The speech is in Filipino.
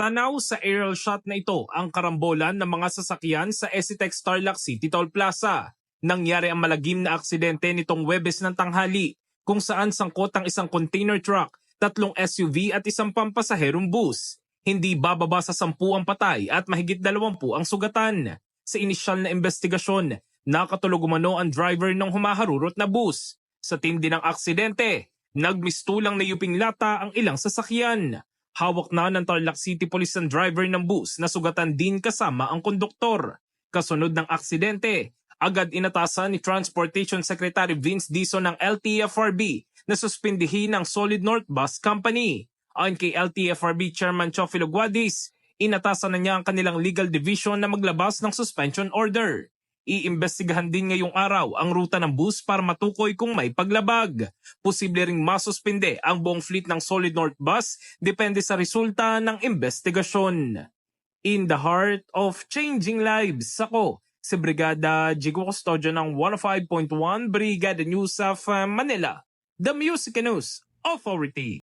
Tanaw sa aerial shot na ito ang karambolan ng mga sasakyan sa Esitex Tarlac City Toll Plaza. Nangyari ang malagim na aksidente nitong Webes ng tanghali kung saan sangkot ang isang container truck, tatlong SUV at isang pampasaherong bus. Hindi bababa sa sampu ang patay at mahigit dalawampu ang sugatan. Sa inisyal na investigasyon, nakatulog umano ang driver ng humaharurot na bus. Sa tindi ng aksidente, nagmistulang na yuping lata ang ilang sasakyan. Hawak na ng Tarlac City Police ang driver ng bus na sugatan din kasama ang konduktor. Kasunod ng aksidente, agad inatasan ni Transportation Secretary Vince Dizon ng LTFRB na suspindihin ang Solid North Bus Company. Ayon kay LTFRB Chairman Chofilo Guadis, inatasan na niya ang kanilang legal division na maglabas ng suspension order. Iimbestigahan din ngayong araw ang ruta ng bus para matukoy kung may paglabag. Posible ring masuspinde ang buong fleet ng Solid North Bus depende sa resulta ng investigasyon. In the heart of changing lives, ako si Brigada Jigo Custodio ng 105.1 Brigada News of uh, Manila, the Music News Authority.